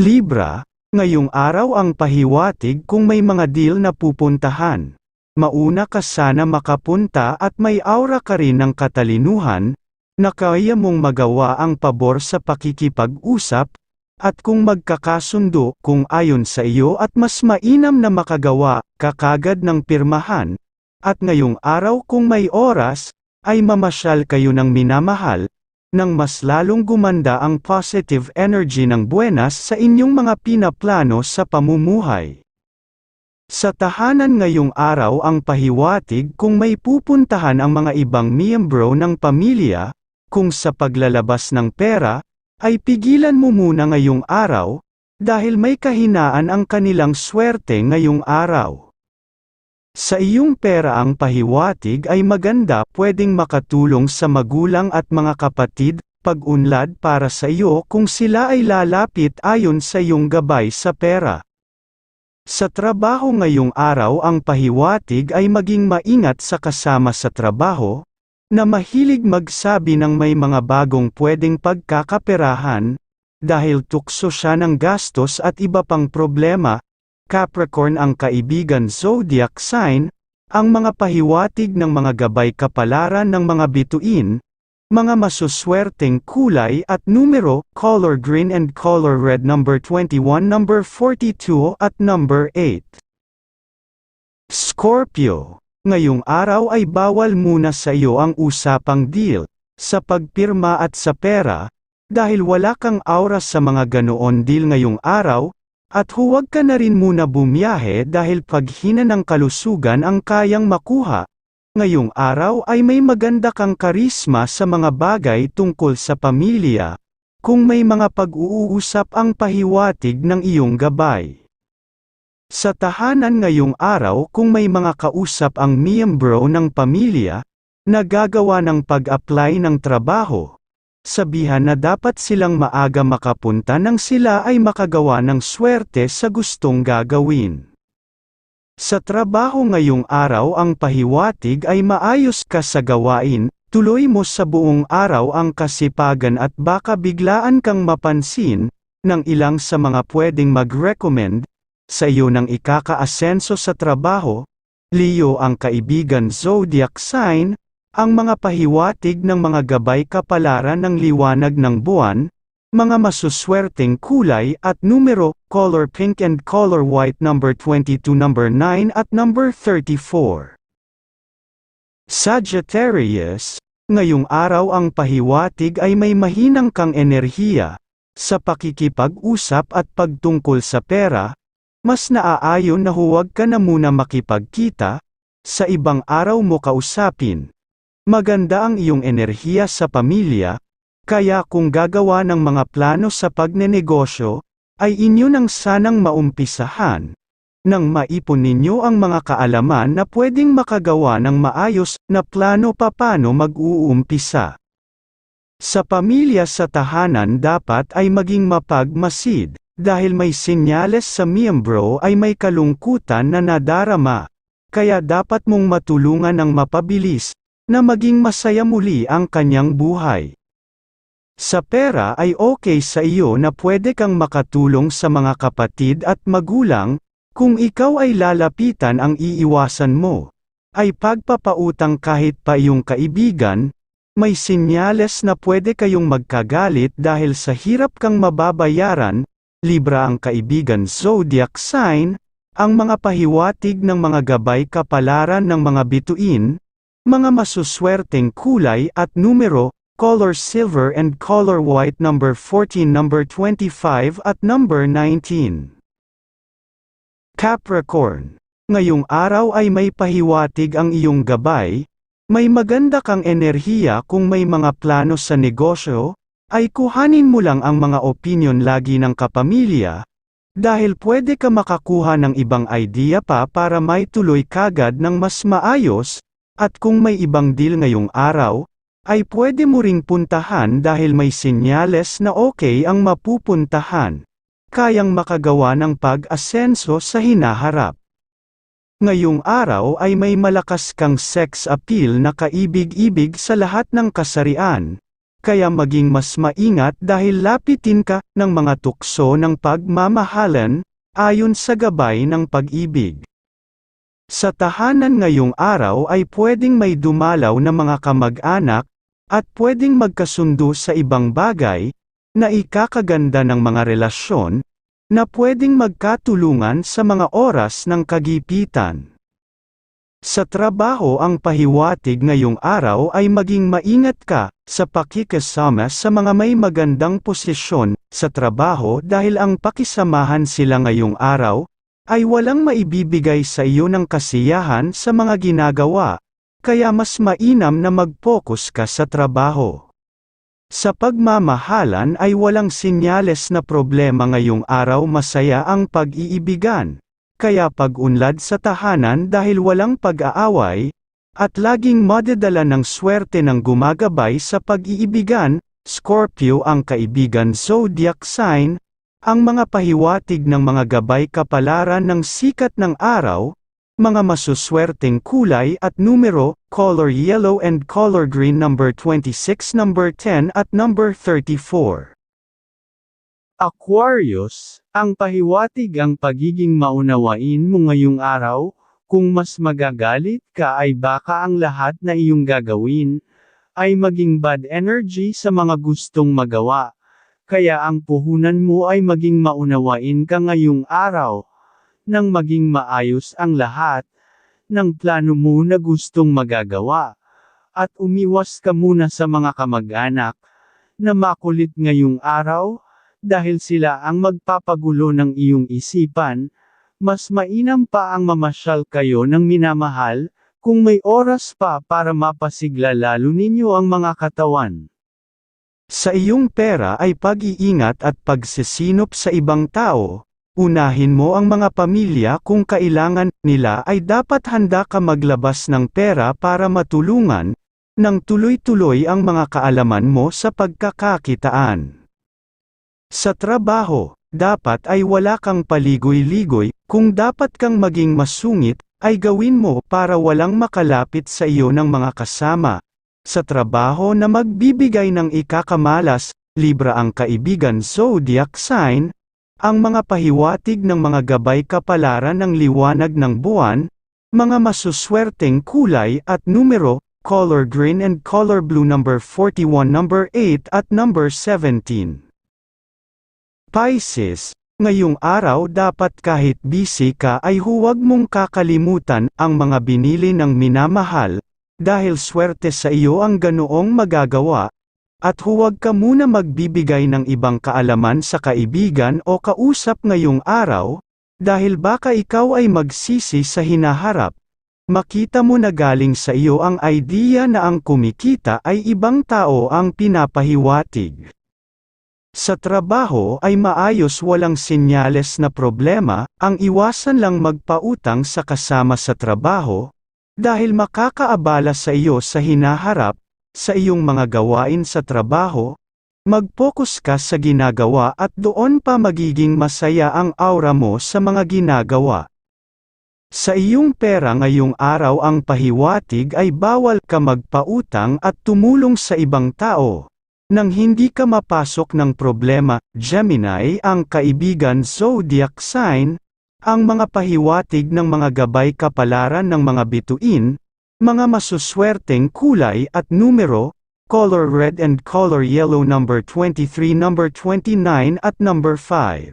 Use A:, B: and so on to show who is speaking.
A: Libra, ngayong araw ang pahiwatig kung may mga deal na pupuntahan. Mauna ka sana makapunta at may aura ka rin ng katalinuhan, na kaya mong magawa ang pabor sa pakikipag-usap, at kung magkakasundo kung ayon sa iyo at mas mainam na makagawa ka kagad ng pirmahan, at ngayong araw kung may oras, ay mamasyal kayo ng minamahal, nang mas lalong gumanda ang positive energy ng buenas sa inyong mga pinaplano sa pamumuhay. Sa tahanan ngayong araw ang pahiwatig kung may pupuntahan ang mga ibang miyembro ng pamilya, kung sa paglalabas ng pera, ay pigilan mo muna ngayong araw, dahil may kahinaan ang kanilang swerte ngayong araw. Sa iyong pera ang pahiwatig ay maganda pwedeng makatulong sa magulang at mga kapatid, pag-unlad para sa iyo kung sila ay lalapit ayon sa iyong gabay sa pera. Sa trabaho ngayong araw ang pahiwatig ay maging maingat sa kasama sa trabaho, na mahilig magsabi ng may mga bagong pwedeng pagkakaperahan, dahil tukso siya ng gastos at iba pang problema, Capricorn ang kaibigan zodiac sign, ang mga pahiwatig ng mga gabay kapalaran ng mga bituin, mga masuswerteng kulay at numero, color green and color red number 21 number 42 at number 8. Scorpio, ngayong araw ay bawal muna sa iyo ang usapang deal, sa pagpirma at sa pera, dahil wala kang aura sa mga ganoon deal ngayong araw, at huwag ka na rin muna bumiyahe dahil paghina ng kalusugan ang kayang makuha, Ngayong araw ay may maganda kang karisma sa mga bagay tungkol sa pamilya, kung may mga pag-uusap ang pahiwatig ng iyong gabay. Sa tahanan ngayong araw kung may mga kausap ang miyembro ng pamilya, na gagawa ng pag-apply ng trabaho, sabihan na dapat silang maaga makapunta nang sila ay makagawa ng swerte sa gustong gagawin. Sa trabaho ngayong araw ang pahiwatig ay maayos ka sa gawain, tuloy mo sa buong araw ang kasipagan at baka biglaan kang mapansin, ng ilang sa mga pwedeng mag-recommend, sa iyo ng ikaka-asenso sa trabaho, Leo ang kaibigan zodiac sign, ang mga pahiwatig ng mga gabay kapalaran ng liwanag ng buwan, mga masuswerteng kulay at numero, color pink and color white number 22 number 9 at number 34. Sagittarius, ngayong araw ang pahiwatig ay may mahinang kang enerhiya, sa pakikipag-usap at pagtungkol sa pera, mas naaayon na huwag ka na muna makipagkita, sa ibang araw mo kausapin. Maganda ang iyong enerhiya sa pamilya, kaya kung gagawa ng mga plano sa pagnenegosyo, ay inyo nang sanang maumpisahan, nang maipon ninyo ang mga kaalaman na pwedeng makagawa ng maayos na plano papano mag-uumpisa. Sa pamilya sa tahanan dapat ay maging mapagmasid, dahil may sinyales sa miyembro ay may kalungkutan na nadarama, kaya dapat mong matulungan ng mapabilis, na maging masaya muli ang kanyang buhay. Sa pera ay okay sa iyo na pwede kang makatulong sa mga kapatid at magulang, kung ikaw ay lalapitan ang iiwasan mo, ay pagpapautang kahit pa iyong kaibigan, may sinyales na pwede kayong magkagalit dahil sa hirap kang mababayaran, Libra ang kaibigan zodiac sign, ang mga pahiwatig ng mga gabay kapalaran ng mga bituin, mga masuswerteng kulay at numero, color silver and color white number 14 number 25 at number 19. Capricorn. Ngayong araw ay may pahiwatig ang iyong gabay, may maganda kang enerhiya kung may mga plano sa negosyo, ay kuhanin mo lang ang mga opinion lagi ng kapamilya, dahil pwede ka makakuha ng ibang idea pa para may tuloy kagad ng mas maayos, at kung may ibang deal ngayong araw, ay pwede mo ring puntahan dahil may sinyales na okay ang mapupuntahan. Kayang makagawa ng pag-asenso sa hinaharap. Ngayong araw ay may malakas kang sex appeal na kaibig-ibig sa lahat ng kasarian, kaya maging mas maingat dahil lapitin ka ng mga tukso ng pagmamahalan, ayon sa gabay ng pag-ibig. Sa tahanan ngayong araw ay pwedeng may dumalaw na mga kamag-anak, at pwedeng magkasundo sa ibang bagay, na ikakaganda ng mga relasyon, na pwedeng magkatulungan sa mga oras ng kagipitan. Sa trabaho ang pahiwatig ngayong araw ay maging maingat ka sa pakikasama sa mga may magandang posisyon sa trabaho dahil ang pakisamahan sila ngayong araw ay walang maibibigay sa iyo ng kasiyahan sa mga ginagawa, kaya mas mainam na mag-focus ka sa trabaho. Sa pagmamahalan ay walang sinyales na problema ngayong araw masaya ang pag-iibigan kaya pag-unlad sa tahanan dahil walang pag-aaway, at laging madadala ng swerte ng gumagabay sa pag-iibigan, Scorpio ang kaibigan zodiac sign, ang mga pahiwatig ng mga gabay kapalaran ng sikat ng araw, mga masuswerteng kulay at numero, color yellow and color green number 26 number 10 at number 34. Aquarius, ang pahiwatig ang pagiging maunawain mo ngayong araw, kung mas magagalit ka ay baka ang lahat na iyong gagawin, ay maging bad energy sa mga gustong magawa. Kaya ang puhunan mo ay maging maunawain ka ngayong araw, nang maging maayos ang lahat, ng plano mo na gustong magagawa. At umiwas ka muna sa mga kamag-anak, na makulit ngayong araw, dahil sila ang magpapagulo ng iyong isipan, mas mainam pa ang mamasyal kayo ng minamahal, kung may oras pa para mapasigla lalo ninyo ang mga katawan. Sa iyong pera ay pag-iingat at pagsisinop sa ibang tao, unahin mo ang mga pamilya kung kailangan nila ay dapat handa ka maglabas ng pera para matulungan, nang tuloy-tuloy ang mga kaalaman mo sa pagkakakitaan. Sa trabaho, dapat ay wala kang paligoy-ligoy, kung dapat kang maging masungit, ay gawin mo para walang makalapit sa iyo ng mga kasama. Sa trabaho na magbibigay ng ikakamalas, Libra ang kaibigan zodiac sign, ang mga pahiwatig ng mga gabay kapalaran ng liwanag ng buwan, mga masuswerteng kulay at numero, color green and color blue number 41 number 8 at number 17. Pisces, ngayong araw dapat kahit busy ka ay huwag mong kakalimutan ang mga binili ng minamahal, dahil swerte sa iyo ang ganoong magagawa, at huwag ka muna magbibigay ng ibang kaalaman sa kaibigan o kausap ngayong araw, dahil baka ikaw ay magsisi sa hinaharap. Makita mo na galing sa iyo ang idea na ang kumikita ay ibang tao ang pinapahiwatig. Sa trabaho ay maayos walang senyales na problema, ang iwasan lang magpautang sa kasama sa trabaho, dahil makakaabala sa iyo sa hinaharap, sa iyong mga gawain sa trabaho, mag-focus ka sa ginagawa at doon pa magiging masaya ang aura mo sa mga ginagawa. Sa iyong pera ngayong araw ang pahiwatig ay bawal ka magpautang at tumulong sa ibang tao. Nang hindi ka mapasok ng problema, Gemini ang kaibigan zodiac sign, ang mga pahiwatig ng mga gabay kapalaran ng mga bituin, mga masuswerteng kulay at numero, color red and color yellow number 23 number 29 at number 5.